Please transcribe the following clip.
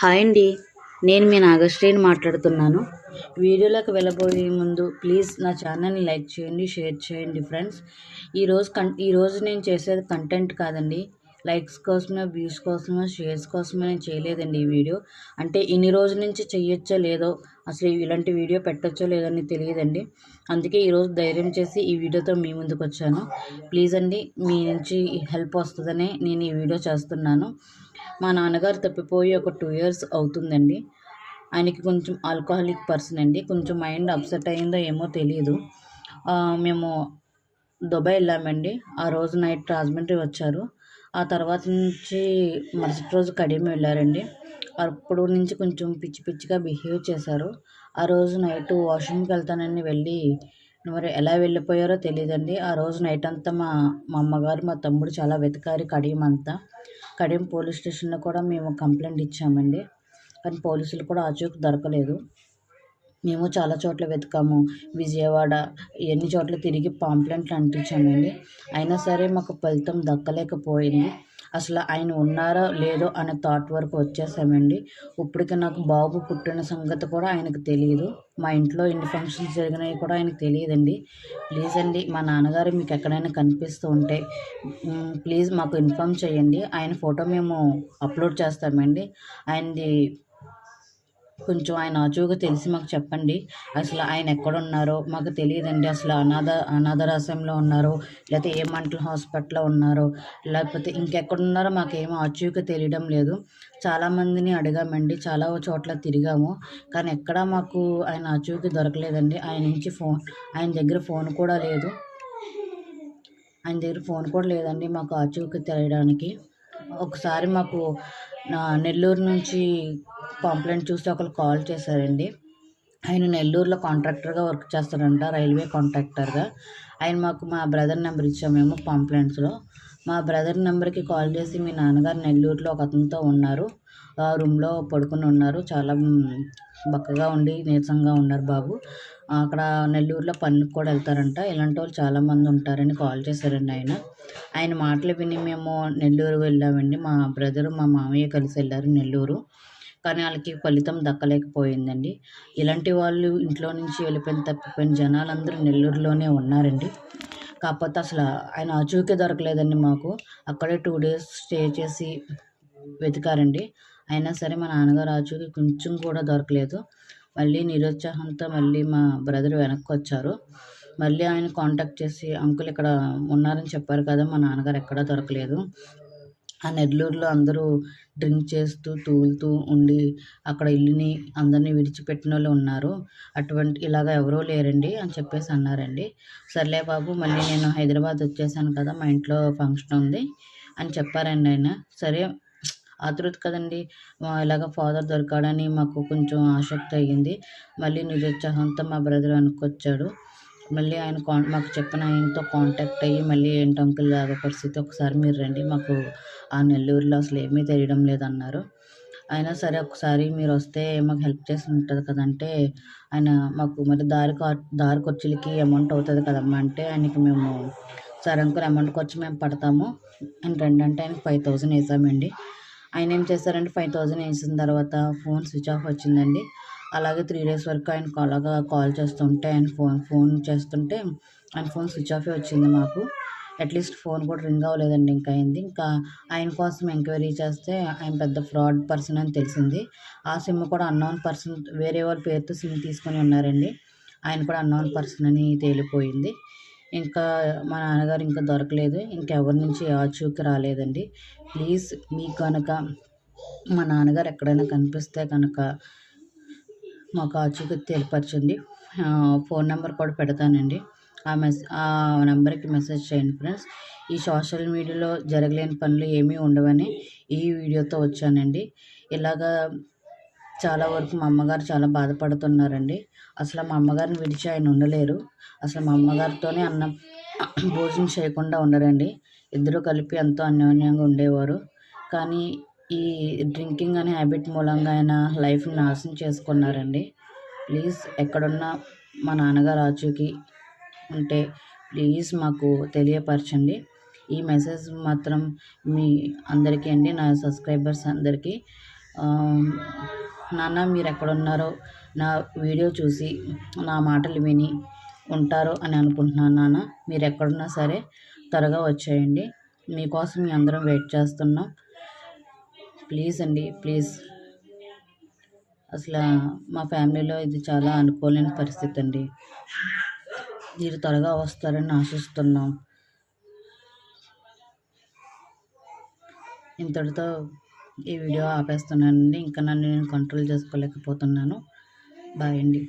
Hi అండి. నేను మీ నాగశ్రీని మాట్లాడుతున్నాను. వీడియోలోకి వెళ్ళబోయే ముందు ప్లీజ్ నా ఛానల్ని లైక్ చేయండి షేర్ చేయండి ఫ్రెండ్స్. ఈరోజు కం ఈరోజు నేను చేసేది కంటెంట్ కాదండి. లైక్స్ కోసమే వ్యూస్ కోసమే షేర్స్ కోసమే నేను చేయలేదండి ఈ వీడియో. అంటే ఇన్ని రోజుల నుంచి చేయొచ్చో లేదో అసలు ఇలాంటి వీడియో పెట్టచ్చో లేదని తెలియదండి. అందుకే ఈరోజు ధైర్యం చేసి ఈ వీడియోతో మీ ముందుకు వచ్చాను ప్లీజ్ అండి మీ నుంచి హెల్ప్ వస్తుందనే నేను ఈ వీడియో చేస్తున్నాను. మా నాన్నగారు తప్పిపోయి ఒక టూ ఇయర్స్ అవుతుందండి. ఆయనకి కొంచెం ఆల్కహాలిక్ పర్సన్ అండి. కొంచెం మైండ్ అప్సెట్ అయిందో ఏమో తెలియదు మేము దుబాయ్ వెళ్ళామండి. ఆ రోజు నైట్ రాజమండ్రి వచ్చారు. ఆ తర్వాత నుంచి మరుసటి రోజు కడియం వెళ్ళారండి. అప్పుడు నుంచి కొంచెం పిచ్చి పిచ్చిగా బిహేవ్ చేశారు. ఆ రోజు నైట్ వాష్రూమ్కి వెళ్తానని వెళ్ళి మరి ఎలా వెళ్ళిపోయారో తెలియదండి ఆ రోజు నైట్ అంతా మా మా అమ్మగారు మా తమ్ముడు చాలా వెతకారు కడియం అంతా. కడియం పోలీస్ స్టేషన్లో కూడా మేము కంప్లైంట్ ఇచ్చామండి. కానీ పోలీసులు కూడా ఆచూకు దొరకలేదు. మేము చాలా చోట్ల వెతికాము. విజయవాడ ఎన్ని చోట్ల తిరిగి పాంప్లెంట్లు అంటించామండి. అయినా సరే మాకు ఫలితం దక్కలేకపోయింది. అసలు ఆయన ఉన్నారో లేదో అనే థాట్ వరకు వచ్చేసామండి. ఇప్పటికి నాకు బాబు పుట్టిన సంగతి కూడా ఆయనకు తెలియదు మా ఇంట్లో ఎన్ని ఫంక్షన్స్ జరిగినాయి కూడా ఆయనకు తెలియదండి. ప్లీజ్ అండి మా నాన్నగారు మీకు ఎక్కడైనా కనిపిస్తూ ఉంటే ప్లీజ్ మాకు ఇన్ఫామ్ చేయండి. ఆయన ఫోటో మేము అప్లోడ్ చేస్తామండి. ఆయనది కొంచెం ఆయన ఆచూగా తెలిసి మాకు చెప్పండి. అసలు ఆయన ఎక్కడ ఉన్నారో మాకు తెలియదండి. అసలు అనాథ అనాథాశ్రమంలో ఉన్నారో లేకపోతే ఏ మంటల హాస్పిటల్లో ఉన్నారో లేకపోతే ఇంకెక్కడున్నారో మాకేమో మాకు ఏమో ఆచూగా తెలియడం లేదు. చాలామందిని అడిగామండి. చాలా చోట్ల తిరిగాము. కానీ ఎక్కడా మాకు ఆయన ఆచూకీ దొరకలేదండి. ఆయన నుంచి ఫోన్ ఆయన దగ్గర ఫోన్ కూడా లేదు. ఆయన దగ్గర ఫోన్ కూడా లేదండి మాకు ఆచూకీ తెలియడానికి. ఒకసారి మాకు నా నెల్లూరు నుంచి కంప్లైంట్ చూస్తే ఒకరు కాల్ చేశారండి. ఆయన నెల్లూరులో కాంట్రాక్టర్గా వర్క్ చేస్తారంట రైల్వే కాంట్రాక్టర్గా. ఆయన మాకు మా బ్రదర్ నెంబర్ ఇచ్చాము మేము పాంప్లెంట్స్లో మా బ్రదర్ నెంబర్కి కాల్ చేసి మీ నాన్నగారు నెల్లూరులో ఒక అతనితో ఉన్నారు. ఆ రూమ్లో పడుకుని ఉన్నారు. చాలా బక్కగా ఉండి నీరసంగా ఉన్నారు బాబు. అక్కడ నెల్లూరులో పనికి కూడా వెళ్తారంట. ఇలాంటి వాళ్ళు చాలామంది ఉంటారని కాల్ చేశారండి ఆయన. ఆయన మాటలు విని మేము నెల్లూరు వెళ్ళామండి. మా బ్రదర్ మా మామయ్య కలిసి వెళ్ళారు నెల్లూరు. కానీ వాళ్ళకి ఫలితం దక్కలేకపోయిందండి. ఇలాంటి వాళ్ళు ఇంట్లో నుంచి వెళ్ళిపోయిన తప్పిపోయిన జనాలందరూ నెల్లూరులోనే ఉన్నారండి. కాకపోతే అసలు ఆయన అచూకే దొరకలేదండి మాకు. అక్కడే టూ డేస్ స్టే చేసి వెతికారండి. అయినా సరే మా నాన్నగారు ఆచూకి కొంచెం కూడా దొరకలేదు. మళ్ళీ నిరుత్సాహంతో మళ్ళీ మా బ్రదర్ వెనక్కి వచ్చారు మళ్ళీ ఆయన కాంటాక్ట్ చేసి అంకుల్ ఇక్కడ ఉన్నారని చెప్పారు కదా మా నాన్నగారు ఎక్కడా దొరకలేదు. ఆ నెల్లూరులో అందరూ డ్రింక్ చేస్తూ తూలుతూ ఉండి అక్కడ ఇల్లుని అందరినీ విడిచిపెట్టిన వాళ్ళు ఉన్నారు. అటువంటి ఇలాగ ఎవరూ లేరండి అని చెప్పేసి అన్నారండి. సర్లే బాబు మళ్ళీ నేను హైదరాబాద్ వచ్చేసాను కదా మా ఇంట్లో ఫంక్షన్ ఉంది అని చెప్పారండి ఆయన. సరే ఆతృత కదండి. ఇలాగ ఫాదర్ దొరికాడని మాకు కొంచెం ఆసక్తి అయ్యింది. మళ్ళీ నిరుత్సాహంతో మా బ్రదర్ అనుకొచ్చాడు మళ్ళీ ఆయన కాన్ మాకు చెప్పిన ఆయనతో కాంటాక్ట్ అయ్యి మళ్ళీ ఏంటి అంకుల్ లాగా పరిస్థితి ఒకసారి మీరు రండి. మాకు ఆ నెల్లూరులో అసలు ఏమీ తెలియడం లేదన్నారు. అయినా సరే ఒకసారి మీరు వస్తే మాకు హెల్ప్ చేసి ఉంటుంది కదంటే ఆయన మాకు మరి దారి దారి ఖర్చులకి అమౌంట్ అవుతుంది కదమ్మా. అంటే ఆయనకి మేము సరే అంకుల్ అమౌంట్ ఖర్చు మేము పడతాము. ఆయన రండి అంటే ఆయనకి ఫైవ్ థౌజండ్ వేసామండి. ఆయన ఏం చేశారంటే ఫైవ్ థౌజండ్ వేసిన తర్వాత ఫోన్ స్విచ్ ఆఫ్ వచ్చిందండి. అలాగే త్రీ డేస్ వరకు ఆయన అలాగా కాల్ చేస్తుంటే ఆయన ఫోన్ ఫోన్ చేస్తుంటే ఆయన ఫోన్ స్విచ్ ఆఫే వచ్చింది మాకు. అట్లీస్ట్ ఫోన్ కూడా రింగ్ అవ్వలేదండి ఇంకా అయింది. ఇంకా ఆయన కోసం ఎంక్వైరీ చేస్తే ఆయన పెద్ద ఫ్రాడ్ పర్సన్ అని తెలిసింది. ఆ సిమ్ కూడా అన్నోన్ పర్సన్ వేరే వాళ్ళ పేరుతో సిమ్ తీసుకొని ఉన్నారండి. ఆయన కూడా అన్నోన్ పర్సన్ అని తేలిపోయింది. ఇంకా మా నాన్నగారు ఇంకా దొరకలేదు. ఇంకెవరి నుంచి ఆచూకి రాలేదండి. ప్లీజ్ మీకు కనుక మా నాన్నగారు ఎక్కడైనా కనిపిస్తే కనుక మాకు ఆచూకీ తెలియపరచండి ఫోన్ నెంబర్ కూడా పెడతానండి. ఆ మెస్ ఆ నెంబర్కి మెసేజ్ చేయండి ఫ్రెండ్స్. ఈ సోషల్ మీడియాలో జరగలేని పనులు ఏమీ ఉండవని ఈ వీడియోతో వచ్చానండి. ఇలాగా చాలా వరకు మా అమ్మగారు చాలా బాధపడుతున్నారండి. అసలు మా అమ్మగారిని విడిచి ఆయన ఉండలేరు. అసలు మా అమ్మగారితోనే అన్నం భోజనం చేయకుండా ఉండరండి. ఇద్దరూ కలిపి ఎంతో అన్యోన్యంగా ఉండేవారు. కానీ ఈ డ్రింకింగ్ అనే హ్యాబిట్ మూలంగా ఆయన లైఫ్ని నాశనం చేసుకున్నారండి. ప్లీజ్ ఎక్కడున్నా మా నాన్నగారు ఆచూకి ఉంటే ప్లీజ్ మాకు తెలియపరచండి. ఈ మెసేజ్ మాత్రం మీ అందరికీ అండి నా సబ్స్క్రైబర్స్ అందరికీ. నాన్న మీరు ఎక్కడున్నారో నా వీడియో చూసి నా మాటలు విని ఉంటారు అని అనుకుంటున్నాను నాన్న. మీరు ఎక్కడున్నా సరే త్వరగా వచ్చేయండి. మీకోసం మీ అందరం వెయిట్ చేస్తున్నాం. ప్లీజ్ అండి ప్లీజ్. అసలు మా ఫ్యామిలీలో ఇది చాలా అనుకోలేని పరిస్థితి అండి మీరు త్వరగా వస్తారని ఆశిస్తున్నాం. ఇంతటితో ఈ వీడియో ఆపేస్తున్నానండి. ఇంకా నన్ను నేను కంట్రోల్ చేసుకోలేకపోతున్నాను. బాయ్ అండి.